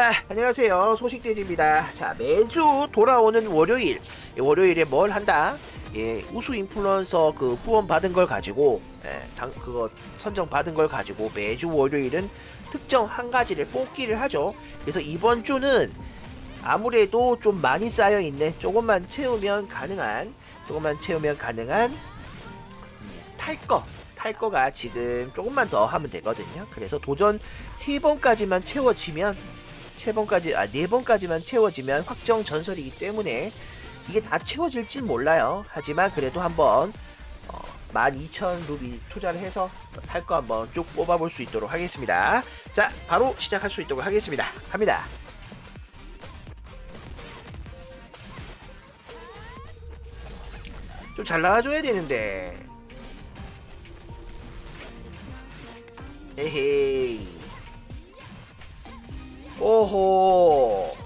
자, 안녕하세요. 소식돼지입니다. 자, 매주 돌아오는 월요일, 이 월요일에 뭘 한다? 예, 우수 인플루언서 그 후원 받은 걸 가지고, 예, 당, 그거 선정 받은 걸 가지고 매주 월요일은 특정 한 가지를 뽑기를 하죠. 그래서 이번 주는 아무래도 좀 많이 쌓여 있네. 조금만 채우면 가능한, 조금만 채우면 가능한 탈 거. 탈 거가 지금 조금만 더 하면 되거든요. 그래서 도전 세 번까지만 채워지면 세 번까지 아 네 번까지만 채워지면 확정 전설이기 때문에 이게 다 채워질진 몰라요. 하지만 그래도 한번 어, 12,000 루비 투자를 해서 탈 거 한번 쭉 뽑아볼 수 있도록 하겠습니다. 자, 바로 시작할 수 있도록 하겠습니다. 갑니다. 좀 잘 나와줘야 되는데. 에헤이. 오호.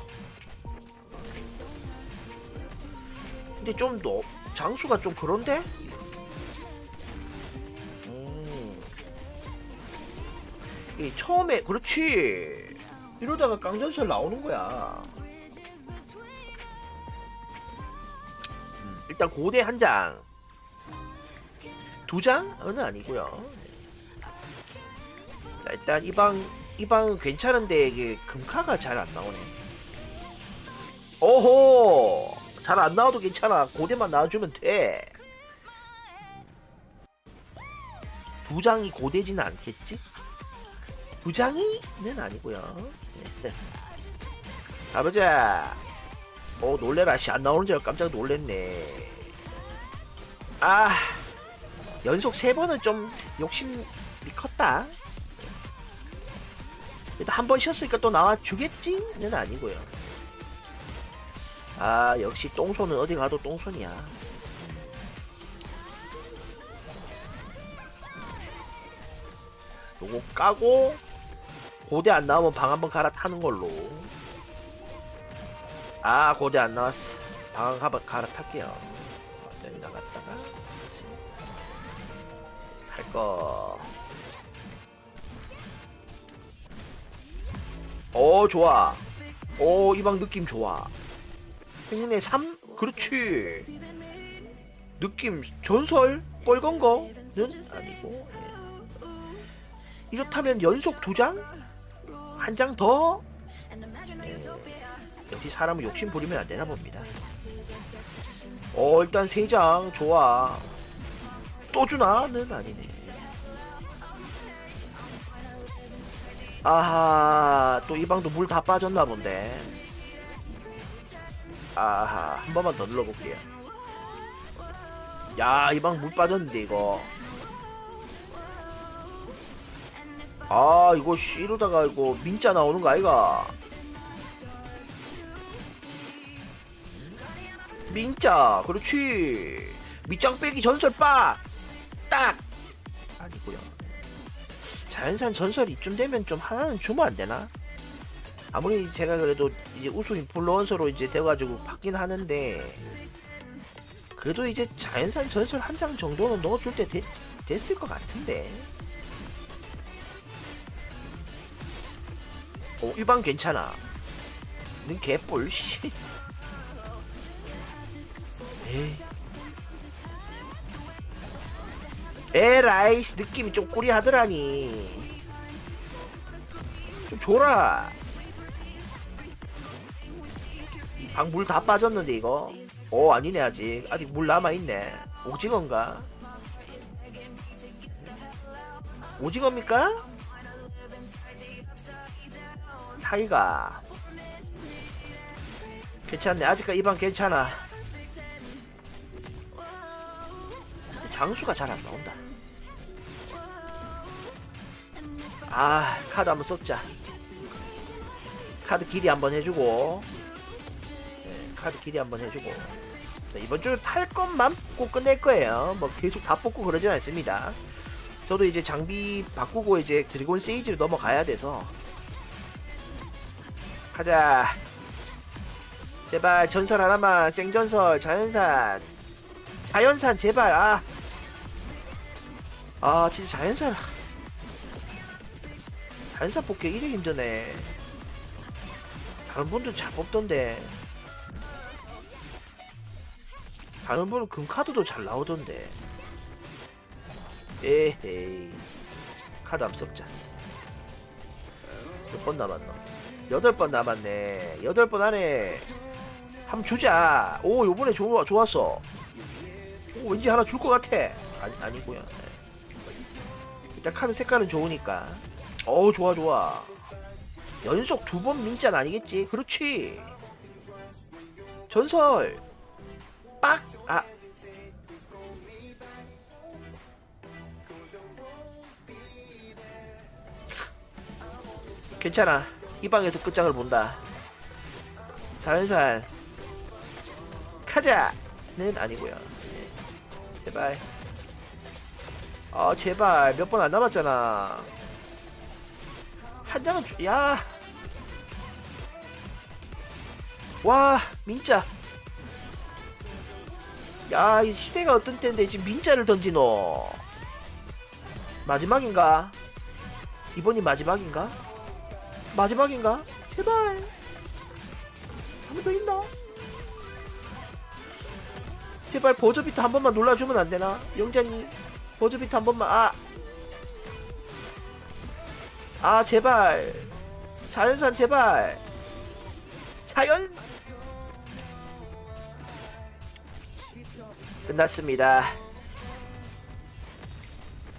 근데 좀 너, 장수가 좀 그런데? 음. 이 처음에 그렇지. 이러다가 깡전설 나오는 거야. 음, 일단 고대 한 장. 두 장은 아니고요. 자 일단 이방 이 방은 괜찮은데 이게 금카가 잘 안 나오네. 오호 잘 안 나와도 괜찮아. 고대만 나와주면 돼. 두 장이 고대지는 않겠지? 두 장이는 아니고요. 네. 가보자. 오 놀래라 씨 안 나오는 줄 알고 깜짝 놀랬네. 아 연속 세 번은 좀 욕심이 컸다. 일단 한 번 쉬었으니까 또 나와 주겠지는 아니고요. 아 역시 똥손은 어디 가도 똥손이야. 요거 까고 고대 안 나오면 방 한번 갈아타는 걸로. 아 고대 안 나왔어. 방 한번 갈아탈게요. 여기 나갔다가 할 거. 어 좋아 어이방 느낌 좋아 행운의 3 그렇지 느낌 전설 뻘건 거는 아니고 예. 이렇다면 연속 두 장? 한 장 더? 예. 역시 사람은 욕심 부리면 안 되나 봅니다 어 일단 세 장 좋아 또 주나는 아니네 아하 또 이 방도 물 다 빠졌나 본데. 아하 한 번만 더 눌러볼게요. 야 이 방 물 빠졌는데 이거. 아 이거 씨 이러다가 이거 민자 나오는 거 아이가? 민자 그렇지. 밑장 빼기 전설 빡딱! 아니고요 자연산 전설이 이쯤 되면 좀 하나는 주면 안 되나? 아무리 제가 그래도 이제 우수 인플루언서로 이제 돼가지고 받긴 하는데 그래도 이제 자연산 전설 한 장 정도는 넣어줄 때 됐, 됐을 것 같은데. 오 어, 일반 괜찮아. 는 개뿔 씨. 에이. 에라이스 느낌이 좀 꾸리하더라니. 좀 줘라. 방물 다 빠졌는데 이거? 오 아니네 아직. 아직 물 남아있네. 오징어인가? 오징어입니까? 타이가. 괜찮네. 아직까지 이방 괜찮아. 장수가 잘 안 나온다 아 카드 한번 썼자. 카드 길이 한번 해주고. 네, 카드 길이 한번 해주고. 네, 이번 주는 탈 것만 뽑고 끝낼 거예요. 뭐 계속 다 뽑고 그러진 않습니다. 저도 이제 장비 바꾸고 이제 드래곤 세이지로 넘어가야 돼서. 가자. 제발 전설 하나만 생전설 자연산. 자연산 제발 아. 아 진짜 자연산 자연산 뽑기 이래 힘드네 다른 분들 잘 뽑던데. 다른 분은 금카드도 잘 나오던데. 에헤이. 카드 섞자. 몇 번 남았노? 여덟 번 남았네. 여덟 번 안에 한번 주자. 오, 요번에 좋았어. 오, 왠지 하나 줄 것 같아. 아니, 아니고요. 네. 일단 카드 색깔은 좋으니까. 어우, 좋아, 좋아. 연속 두 번 민자는 아니겠지? 그렇지. 전설. 빡! 아. 괜찮아. 이 방에서 끝장을 본다. 자연산. 카자는 아니고요. 네. 제발. 아 제발 몇 번 안 남았잖아. 한 장은 주... 야. 와 민자. 야, 이 시대가 어떤 때인데 지금 민자를 던지노. 마지막인가? 이번이 마지막인가? 마지막인가? 제발. 한 번 더 있나? 제발 버저비트 한 번만 놀라주면 안 되나? 영자님, 버저비트 한 번만. 아, 아 제발. 자연산 제발. 자연. 끝났습니다.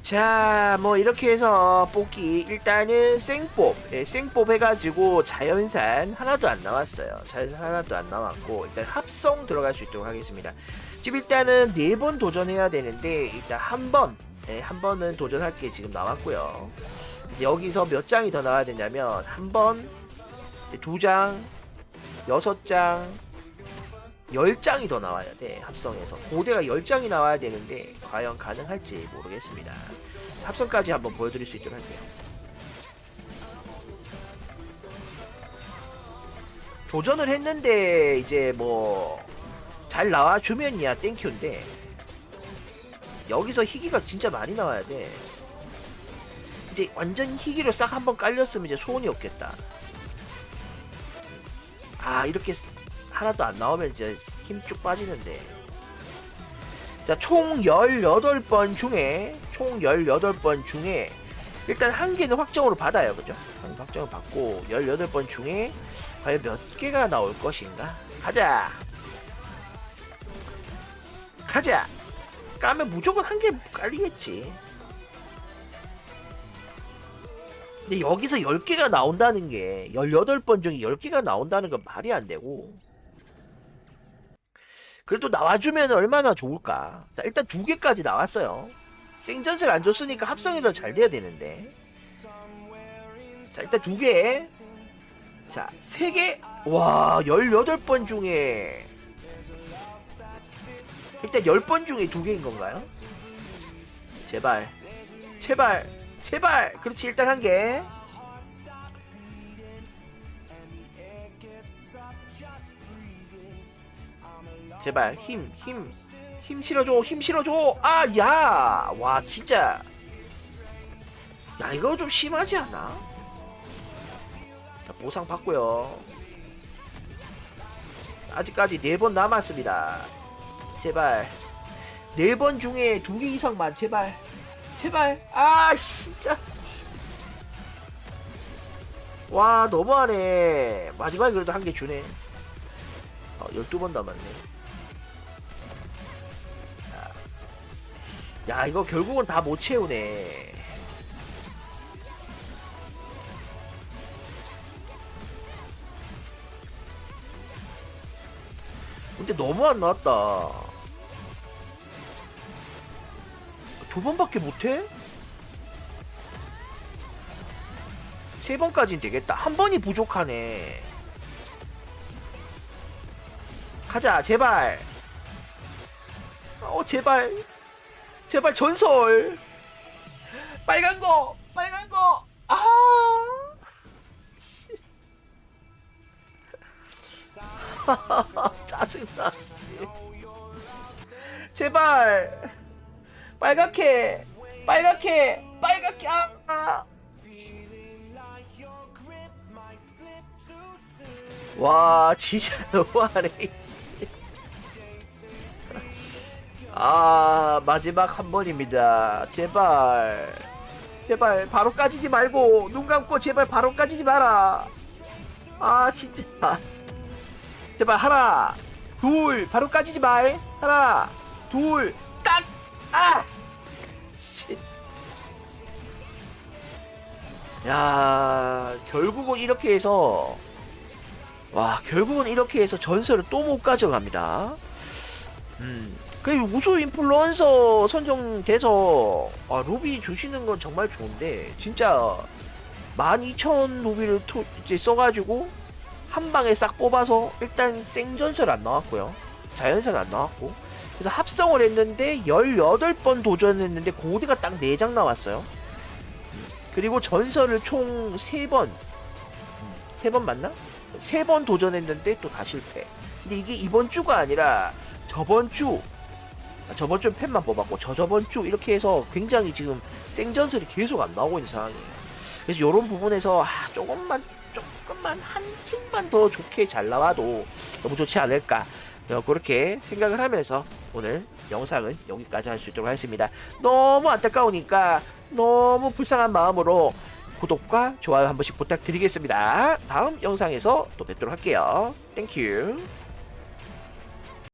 자, 뭐 이렇게 해서 뽑기 일단은 생뽑, 예, 생뽑 해가지고 자연산 하나도 안 나왔어요. 자연산 하나도 안 나왔고 일단 합성 들어갈 수 있도록 하겠습니다. 지금 일단은 네 번 도전해야 되는데 일단 한 번, 예, 한 번은 도전할 게 지금 나왔고요. 이제 여기서 몇 장이 더 나와야 되냐면 한 번, 두 장, 여섯 장, 10장이 더 나와야 돼 합성해서. 고대가 10장이 나와야 되는데 과연 가능할지 모르겠습니다. 합성까지 한번 보여드릴 수 있도록 할게요. 도전을 했는데 이제 뭐 잘 나와주면이야 땡큐인데 여기서 희귀가 진짜 많이 나와야 돼 이제 완전 희귀로 싹 한번 깔렸으면 이제 소원이 없겠다 아 이렇게 하나도 안 나오면 이제 힘 쭉 빠지는데. 자, 총 18번 중에, 총 18번 중에, 일단 한 개는 확정으로 받아요. 그죠? 한 확정을 받고, 18번 중에, 과연 몇 개가 나올 것인가? 가자! 가자! 까면 무조건 한 개 깔리겠지. 근데 여기서 10개가 나온다는 게, 18번 중에 10개가 나온다는 건 말이 안 되고, 그래도 나와주면 얼마나 좋을까. 자, 일단 두 개까지 나왔어요. 생전설 안 줬으니까 합성이 잘 돼야 되는데. 자, 일단 두 개. 자, 세 개. 와, 18번 중에. 일단 10번 중에 두 개인 건가요? 제발. 제발. 제발. 그렇지, 일단 한 개. 제발 힘, 힘, 힘 실어줘, 힘 실어줘. 아, 야, 와, 진짜. 야, 이거 좀 심하지 않나? 자, 보상 받고요. 아직까지 네 번 남았습니다. 제발. 네 번 중에 두 개 이상만, 제발. 제발. 아, 진짜. 와, 너무하네. 마지막에 그래도 한 개 주네. 어, 12번 남았네. 야 이거 결국은 다 못 채우네 근데 너무 안 나왔다 두 번밖에 못해? 세 번까진 되겠다. 한 번이 부족하네. 가자 제발. 어 제발. 제발 전설. 빨간 거 빨간 거 아! 짜증나 씨. 제발 빨갛게 빨갛게 빨갛게 아, 아. 와 진짜 너무하네 씨. 아 마지막 한 번입니다. 제발. 제발 바로 까지지 말고 눈 감고 제발 바로 까지지 마라. 아 진짜. 제발 하나 둘 바로 까지지 말. 하나 둘딱 아 씨. 야 결국은 이렇게 해서 와 결국은 이렇게 해서 전설을 또 못 가져갑니다. 음 그리고 우수 인플루언서 선정돼서 아, 루비 주시는 건 정말 좋은데 진짜 12,000 루비를 토, 이제 써가지고 한 방에 싹 뽑아서 일단 생전설 안 나왔고요. 자연선 안 나왔고 그래서 합성을 했는데 18번 도전했는데 고드가 딱 4장 나왔어요. 음, 그리고 전설을 총 3번 3번 맞나? 세번 도전했는데 또 다 실패. 근데 이게 이번 주가 아니라 저번 주, 아, 저번 주 팬만 뽑았고 저 저번 주 이렇게 해서 굉장히 지금 생전설이 계속 안 나오고 있는 상황이에요. 그래서 이런 부분에서 아, 조금만 조금만 한 팀만 더 좋게 잘 나와도 너무 좋지 않을까. 어, 그렇게 생각을 하면서 오늘 영상은 여기까지 할 수 있도록 하겠습니다. 너무 안타까우니까 너무 불쌍한 마음으로 구독과 좋아요 한 번씩 부탁드리겠습니다. 다음 영상에서 또 뵙도록 할게요. 땡큐.